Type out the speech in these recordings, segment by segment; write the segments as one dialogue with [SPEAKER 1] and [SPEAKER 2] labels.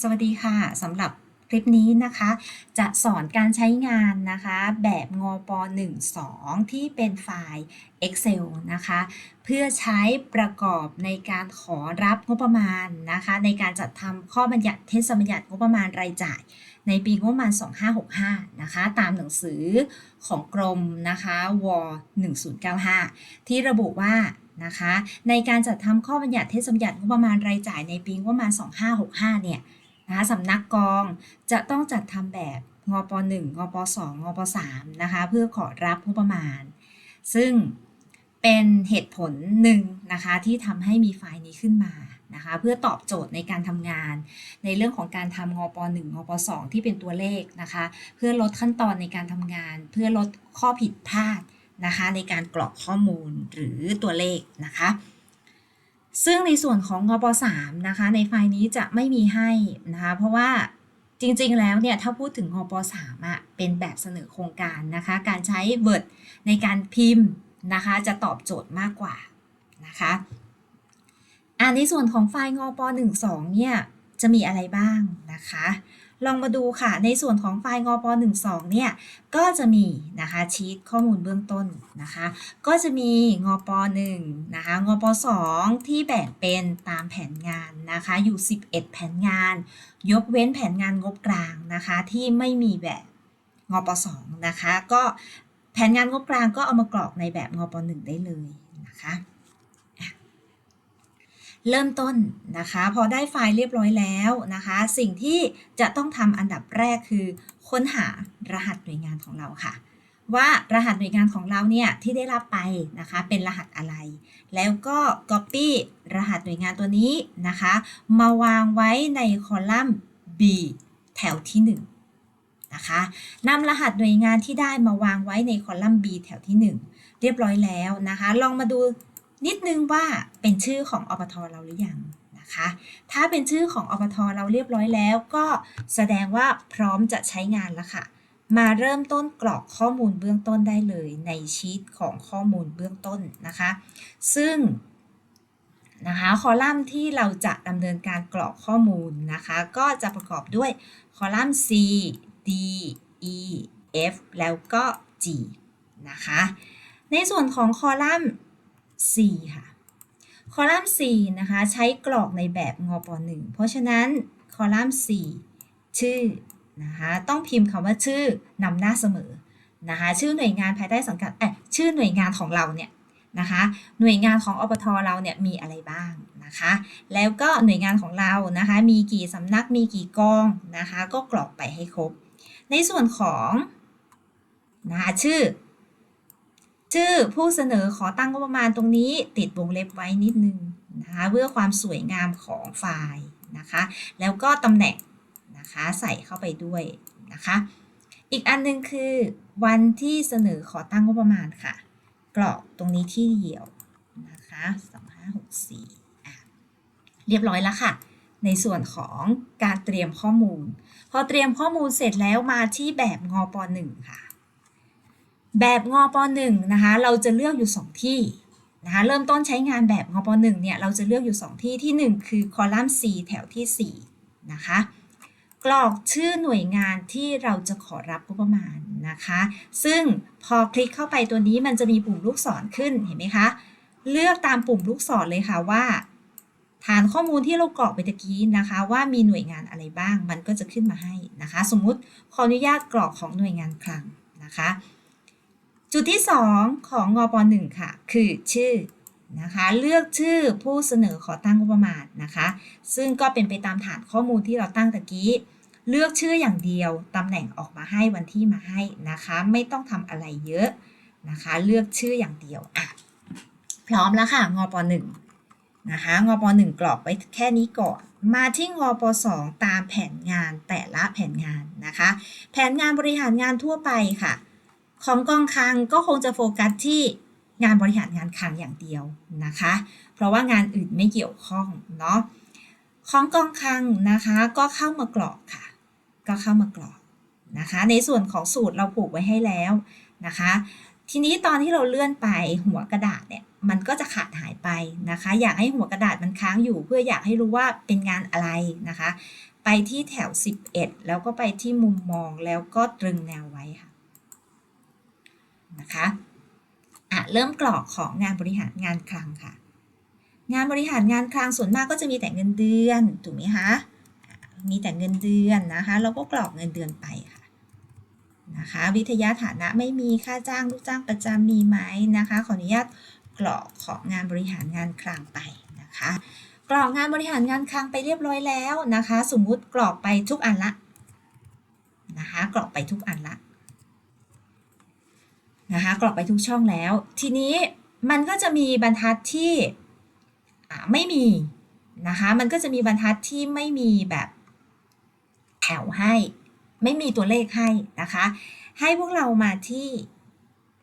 [SPEAKER 1] สวัสดีค่ะสำหรับคลิปนี้นะคะ จะสอนการใช้งานนะคะ แบบงป12 ที่เป็นไฟล์ Excel นะคะ เพื่อใช้ประกอบในการขอรับงบประมาณนะคะ ในการจัดทำข้อบัญญัติเทศบัญญัติงบประมาณรายจ่าย ในปีงบประมาณ 2565 นะคะ ตามหนังสือของกรมนะคะว1095 ที่ระบุว่านะคะ ในการจัดทำข้อบัญญัติเทศบัญญัติงบประมาณรายจ่ายในปีงบประมาณ 2565 เนี่ย นะสำนักกองจะต้องจัดทำแบบงป 1 งป 2 งป 3 นะคะ เพื่อขอรับงบประมาณ ซึ่งเป็นเหตุผลหนึ่งนะคะ ที่ทำให้มีไฟล์นี้ขึ้นมานะคะ เพื่อตอบโจทย์ในการทำงาน ในเรื่องของการทำงป 1 งป 2 ที่เป็นตัวเลขนะคะ เพื่อลดขั้นตอนในการทำงาน เพื่อลดข้อผิดพลาดนะคะ ในการกรอกข้อมูลหรือตัวเลขนะคะ ซึ่งในส่วนของงป3นะคะ ในไฟล์นี้จะไม่มีให้นะคะ เพราะว่าจริงๆ แล้วเนี่ยถ้าพูดถึงงป3อะเป็นแบบเสนอโครงการนะคะ การใช้ Word ในการพิมพ์นะคะ จะตอบโจทย์มากกว่านะคะอ่าในส่วนของไฟล์งป12เนี่ยจะมีอะไรบ้างนะคะ ลองมาดูค่ะ ในส่วนของไฟล์งป12เนี่ย ก็จะมีนะคะชีตข้อมูลเบื้องต้นนะคะ ก็จะมีงป1นะคะงป2ที่แบ่งเป็นตามแผนงานนะคะ อยู่ 11 แผนงาน ยกเว้นแผนงานงบกลางนะคะ ที่ไม่มีแบบงป2นะคะ ก็แผนงานงบกลางก็เอามากรอกในแบบงป1ได้เลยนะคะอะ เริ่มต้นนะคะ พอได้ไฟล์เรียบร้อยแล้วนะคะ สิ่งที่จะต้องทำอันดับแรกคือ ค้นหารหัสหน่วยงานของเราค่ะ ว่ารหัสหน่วยงานของเราเนี่ยที่ได้รับไปนะคะเป็นรหัสอะไร แล้วก็ Copy รหัสหน่วยงานตัวนี้นะคะ มาวางไว้ในคอลัมน์ B แถวที่ 1นะคะนำรหัสหน่วยงานที่ได้มาวางไว้ในคอลัมน์ B แถวที่ 1 เรียบร้อยแล้วนะคะ ลองมาดู นิดนึงว่าเป็นชื่อของอปทเราหรือยังนะคะ ถ้าเป็นชื่อของอปทเราเรียบร้อยแล้วก็แสดงว่าพร้อมจะใช้งานแล้วค่ะ มาเริ่มต้นกรอกข้อมูลเบื้องต้นได้เลยในชีตของข้อมูลเบื้องต้นนะคะ ซึ่งนะคะคอลัมน์ที่เราจะดำเนินการกรอกข้อมูลนะคะ ก็จะประกอบด้วยคอลัมน์ C D E F แล้วก็ G นะคะ ในส่วนของคอลัมน์ C ค่ะ คอลัมน์4นะคะ ใช้กรอกในแบบงป1เพราะฉะนั้นคอลัมน์4ชื่อนะคะต้องพิมพ์คำว่าชื่อนำหน้าเสมอนะคะชื่อหน่วยงานภายใต้สังกัดเอ้ชื่อหน่วยงานของเราเนี่ยนะคะหน่วยงานของอปทเราเนี่ยมีอะไรบ้างนะคะ แล้วก็หน่วยงานของเรานะคะมีกี่สำนักมีกี่กองนะคะ ก็กรอกไปให้ครบ ในส่วนของนะคะชื่อ ชื่อผู้เสนอขอตั้งงบประมาณตรงนี้ ติดวงเล็บไว้นิดนึงนะคะเพื่อความสวยงามของไฟล์นะคะ แล้วก็ตำแหน่งนะคะใส่เข้าไปด้วยนะคะ อีกอันนึงคือ วันที่เสนอขอตั้งงบประมาณค่ะ กรอกตรงนี้ที่เดียวนะคะ2564อะเรียบร้อยแล้วค่ะ ในส่วนของการเตรียมข้อมูล พอเตรียมข้อมูลเสร็จแล้วมาที่แบบงอป .1 ค่ะ แบบงอป .1 นะคะเราจะเลือกอยู่ 2 ที่นะคะเริ่มต้นใช้งานแบบงอป .1 เนี่ยเราจะเลือกอยู่ 2 ที่ที่ 1 คือคอลัมน์ C แถวที่ 4 นะคะกรอกชื่อหน่วยงานที่เราจะขอรับงบประมาณนะคะ ซึ่งพอคลิกเข้าไปตัวนี้มันจะมีปุ่มลูกศรขึ้นเห็นไหมคะ เลือกตามปุ่มลูกศรเลยค่ะว่า ฐานข้อมูลที่เรากรอกไปตะกี้นะคะ ว่ามีหน่วยงานอะไรบ้างมันก็จะขึ้นมาให้นะคะ สมมุติขออนุญาตกรอกของหน่วยงานคลังนะคะ จุดที่ 2 ของงอป .1 ค่ะ คือชื่อนะคะเลือกชื่อผู้เสนอขอตั้งงบประมาณนะคะ ซึ่งก็เป็นไปตามฐานข้อมูลที่เราตั้งตะกี้ เลือกชื่ออย่างเดียวตำแหน่งออกมาให้วันที่มาให้นะคะ ไม่ต้องทำอะไรเยอะนะคะ เลือกชื่ออย่างเดียวอะพร้อมแล้วค่ะงอป .1 นะคะงอป .1 กรอกไว้แค่นี้ก่อน มาที่งอป .2 ตามแผนงานแต่ละแผนงานนะคะ แผนงานบริหารงานทั่วไปค่ะ ของกองคลังก็คงจะโฟกัสที่งานบริหารงานคลังอย่างเดียวนะคะ เพราะว่างานอื่นไม่เกี่ยวข้องเนาะของกองคลังนะคะก็เข้ามากรอกค่ะ ก็เข้ามากรอกนะคะ ในส่วนของสูตรเราผูกไว้ให้แล้วนะคะ ทีนี้ตอนที่เราเลื่อนไปหัวกระดาษเนี่ยมันก็จะขาดหายไปนะคะ อยากให้หัวกระดาษมันค้างอยู่ เพื่ออยากให้รู้ว่าเป็นงานอะไรนะคะ ไปที่แถว 11 แล้วก็ไปที่มุมมองแล้วก็ตรึงแนวไว้ค่ะ นะคะอะเริ่มกรอกของงานบริหารงานคลังค่ะ งานบริหารงานคลังส่วนมากก็จะมีแต่เงินเดือนถูกไหมคะมีแต่เงินเดือนนะคะ เราก็กรอกเงินเดือนไปค่ะนะคะ วิทยาฐานะไม่มีค่าจ้างลูกจ้างประจำมีไหมนะคะ ขออนุญาตกรอกของงานบริหารงานคลังไปนะคะ กรอกงานบริหารงานคลังไปเรียบร้อยแล้วนะคะ สมมุติกรอกไปทุกอันละนะคะ กรอกไปทุกอันละ นะคะกรอกไปทุกช่องแล้ว ทีนี้มันก็จะมีบรรทัดที่ไม่มีนะคะมันก็จะมีบรรทัดที่ไม่มีแบบแถวให้ ไม่มีตัวเลขให้นะคะ ให้พวกเรามาที่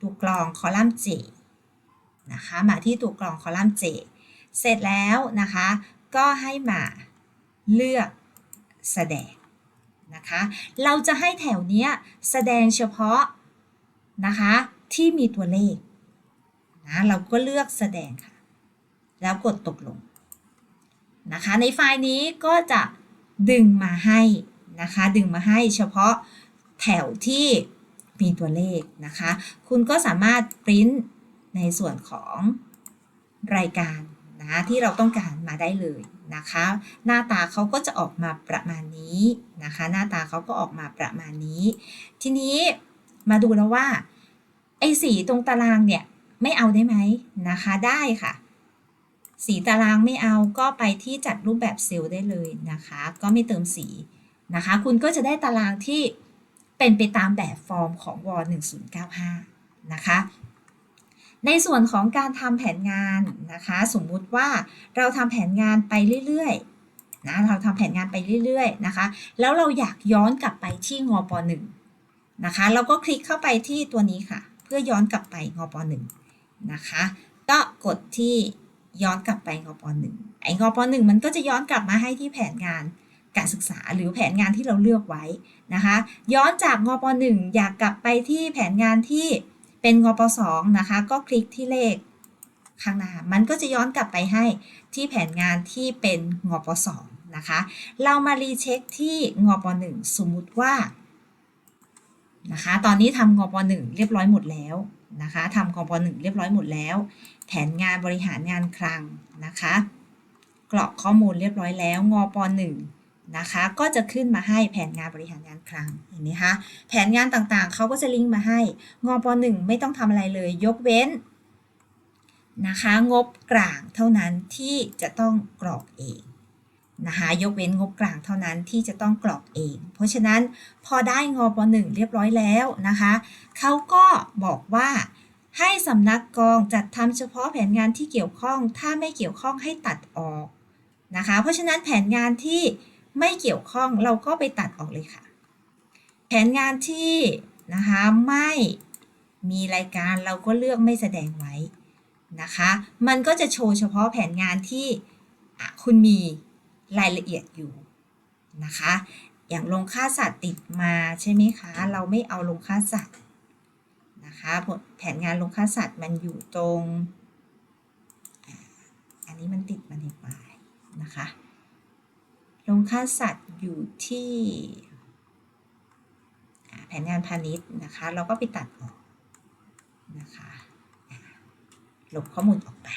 [SPEAKER 1] ตัวกรองคอลัมน์ J นะคะมาที่ตัวกรองคอลัมน์ J เสร็จแล้วนะคะ ก็ให้มาเลือกแสดงนะคะ เราจะให้แถวเนี้ยแสดงเฉพาะ นะคะ ที่มีตัวเลขนะเราก็เลือกแสดงค่ะ แล้วกดตกลงนะคะ ในไฟล์นี้ก็จะดึงมาให้นะคะ ดึงมาให้เฉพาะแถวที่มีตัวเลขนะคะ คุณก็สามารถปริ้นในส่วนของรายการนะที่เราต้องการมาได้เลยนะคะ หน้าตาเขาก็จะออกมาประมาณนี้นะคะ หน้าตาเขาก็ออกมาประมาณนี้ ทีนี้ มาดูแล้วว่าไอ้สีตรงตารางเนี่ยไม่เอาได้ไหมนะคะได้ค่ะ สีตารางไม่เอาก็ไปที่จัดรูปแบบเซลล์ได้เลยนะคะ ก็ไม่เติมสีนะคะ คุณก็จะได้ตารางที่เป็นไปตามแบบฟอร์มของวอ1095 นะคะ ในส่วนของการทำแผนงานนะคะ สมมุติว่าเราทำแผนงานไปเรื่อยๆนะเราทำแผนงานไปเรื่อยๆนะคะ แล้วเราอยากย้อนกลับไปที่งอป .1 นะคะเราก็คลิกเข้าไปที่ตัวนี้ค่ะ เพื่อย้อนกลับไปงป .1 นะคะก็กดที่ย้อนกลับไปงป .1 ไอ้งป .1 มันก็จะย้อนกลับมาให้ที่แผนงานการศึกษาหรือแผนงานที่เราเลือกไว้นะคะ ย้อนจากงป .1 อยากกลับไปที่แผนงานที่เป็นงป .2 นะคะ ก็คลิกที่เลขข้างหน้ามันก็จะย้อนกลับไปให้ที่แผนงานที่เป็นงป .2 นะคะ เรามารีเช็คที่งป .1 สมมุติว่า นะคะ ตอนนี้ทำงป .1 เรียบร้อยหมดแล้วนะคะทำงป .1 เรียบร้อยหมดแล้ว แผนงานบริหารงานคลังนะคะ กรอกข้อมูลเรียบร้อยแล้วงป .1 นะคะก็จะขึ้นมาให้แผนงานบริหารงานคลังเห็นไหมคะแผนงานต่างๆเขาก็จะลิงก์มาให้งป .1 ไม่ต้องทำอะไรเลย ยกเว้นนะคะ งบกลางเท่านั้นที่จะต้องกรอกเอง นะคะยกเว้นงบกลางเท่านั้นที่จะต้องกรอกเอง เพราะฉะนั้นพอได้งป .1 เรียบร้อยแล้วนะคะเขาก็บอกว่าให้สำนักกองจัดทำเฉพาะแผนงานที่เกี่ยวข้อง ถ้าไม่เกี่ยวข้องให้ตัดออกนะคะ เพราะฉะนั้นแผนงานที่ไม่เกี่ยวข้องเราก็ไปตัดออกเลยค่ะ แผนงานที่นะคะไม่มีรายการเราก็เลือกไม่แสดงไว้นะคะ มันก็จะโชว์เฉพาะแผนงานที่คุณมี รายละเอียดอยู่นะคะ อย่างลงค่าสัตว์ติดมาใช่ไหมคะ เราไม่เอาลงค่าสัตว์นะคะแผนงานลงค่าสัตว์มันอยู่ตรง อันนี้มันติดมาในปลายนะคะ ลงค่าสัตว์อยู่ที่แผนงานพาณิชย์นะคะ เราก็ไปตัดออกนะคะลบข้อมูลออกไป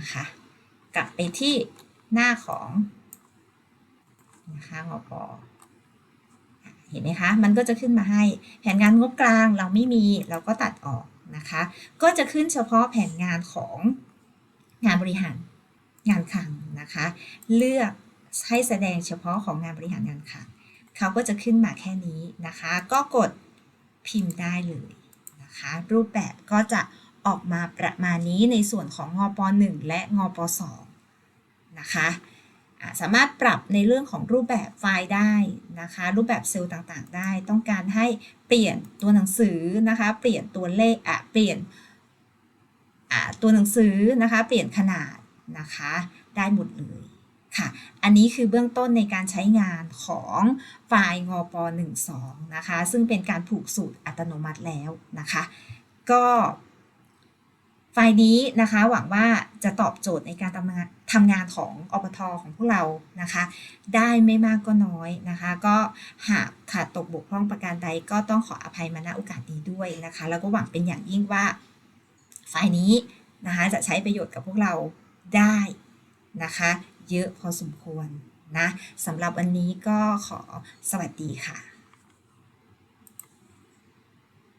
[SPEAKER 1] นะคะ กลับไปที่หน้าของนะคะงปเห็นไหมคะ มันก็จะขึ้นมาให้แผนงานงบกลางเราไม่มีเราก็ตัดออกนะคะ ก็จะขึ้นเฉพาะแผนงานของงานบริหารงานคลังนะคะ เลือกให้แสดงเฉพาะของงานบริหารงานคลังเขาก็จะขึ้นมาแค่นี้นะคะ ก็กดพิมพ์ได้เลยนะคะ รูปแบบก็จะ ออกมาประมาณนี้ในส่วนของงอป .1 และงอป .2 นะคะสามารถปรับในเรื่องของรูปแบบไฟล์ได้นะคะ รูปแบบเซลล์ต่างๆ ได้ ต้องการให้เปลี่ยนตัวหนังสือนะคะ เปลี่ยนตัวเลขอะเปลี่ยนตัวหนังสือนะคะ เปลี่ยนขนาดนะคะ ได้หมดเลยค่ะ อันนี้คือเบื้องต้นในการใช้งานของไฟล์งอป 12 นะคะ ซึ่งเป็นการผูกสูตรอัตโนมัติแล้วนะคะ ก็ ไฟล์นี้นะคะหวังว่าจะตอบโจทย์ในการทำงานทำงานของอปทของพวกเรานะคะ ได้ไม่มากก็น้อยนะคะ ก็หากขาดตกบกพร่องประการใดก็ต้องขออภัยมาณโอกาสนี้ด้วยนะคะ แล้วก็หวังเป็นอย่างยิ่งว่า ไฟล์นี้นะคะจะใช้ประโยชน์กับพวกเราได้นะคะ เยอะพอสมควรนะสำหรับวันนี้ก็ขอสวัสดีค่ะ